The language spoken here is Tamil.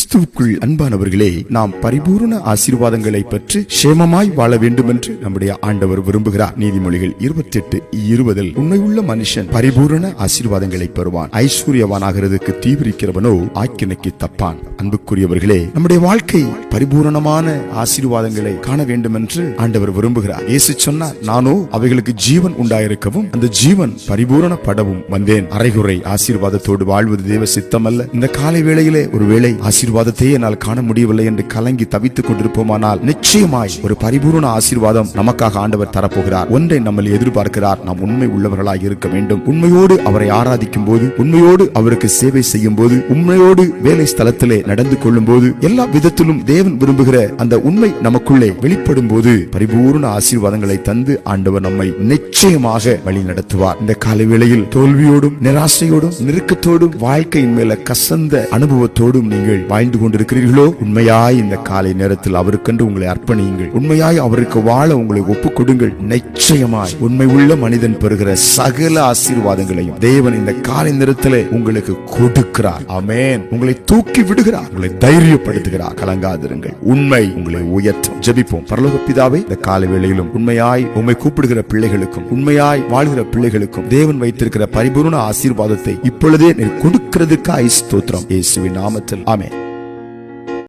கிறிஸ்துவுக்குள் அன்பானவர்களே நாம் பரிபூரண ஆசீர்வாதங்களை பெற்று சேமமாய் வாழ வேண்டும் என்று நம்முடைய ஆண்டவர் விரும்புகிறார். நீதிமொழிகள் இருபத்தி எட்டு இருபதில் உண்மையுள்ள மனுஷன் பரிபூரண ஆசீர்வாதங்களை பெறுவான். ஐஸ்வர்யவானாகிறதுக்கு தீவிரிக்கிறவனோ ஆக்கினைக்கு தப்பான். அன்புக்குரியவர்களே நம்முடைய வாழ்க்கை பரிபூரணமான ஆசீர்வாதங்களை காண வேண்டும் என்று ஆண்டவர் விரும்புகிறார். இயேசு சொன்னார் நானோ அவைகளுக்கு ஜீவன் உண்டாயிருக்கவும் அந்த ஜீவன் பரிபூரணப்படவும் வந்தேன். அரைகுறை ஆசீர்வாதத்தோடு வாழ்வது தேவ சித்தம் அல்ல இந்த காலை வேளையிலே ஒருவேளை ஆசீர்வாதத்தையே என்னால் காண முடியவில்லை என்று கலங்கி தவித்துக் கொண்டிருப்போமானால் நிச்சயமாய் ஒரு பரிபூர்ண ஆசீர்வாதம் நமக்காக ஆண்டவர் தரப்போகிறார். ஒன்றை நம்மை எதிர்பார்க்கிறார். நாம் உண்மை உள்ளவர்களாக இருக்க வேண்டும். உண்மையோடு அவரை ஆராதிக்கும் போது உண்மையோடு அவருக்கு சேவை செய்யும் போது உண்மையோடு வேலை ஸ்தலத்திலே நடந்து கொள்ளும் போது எல்லா விதத்திலும் தேவன் விரும்புகிற அந்த உண்மை நமக்குள்ளே வெளிப்படும் போது பரிபூர்ண ஆசீர்வாதங்களை தந்து ஆண்டவர் நம்மை நிச்சயமாக வழி நடத்துவார். இந்த காலை வேளையில் தோல்வியோடும் நிராசையோடும் நெருக்கத்தோடும் வாழ்க்கையின் மேல கசந்த அனுபவத்தோடும் நீங்கள் வாழ்ந்து கொண்டிருக்கிறீர்களோ? உண்மையாய் இந்த காலை நேரத்தில் அவருக்கென்று உங்களை அர்ப்பணியுங்கள். உண்மையாய் அவருக்கு வாழ உங்களை ஒப்புக் கொடுங்கள் நிச்சயமாய் உண்மை உள்ள மனிதன் பெறுகிற சகல ஆசீர்வாதங்களையும் தேவன் இந்த காலை நேரத்தில் உங்களுக்கு கொடுக்கிறார். அமேன் உங்களை தூக்கி விடுகிறார். உங்களை தைரியப்படுத்துகிறார். கலங்காதிருங்கள். உண்மை உங்களை உயர்த்தும். ஜெபிப்போம். பரலோக பிதாவே இந்த காலை வேளையிலும் உண்மையாய் உண்மை கூப்பிடுகிற பிள்ளைகளுக்கும் உண்மையாய் வாழ்கிற பிள்ளைகளுக்கும் தேவன் வைத்திருக்கிற பரிபூர்ண ஆசீர்வாதத்தை இப்பொழுதே நீர் கொடுக்கிறதுக்காய் ஸ்தோத்திரம். இயேசுவின் நாமத்தில். ஆமே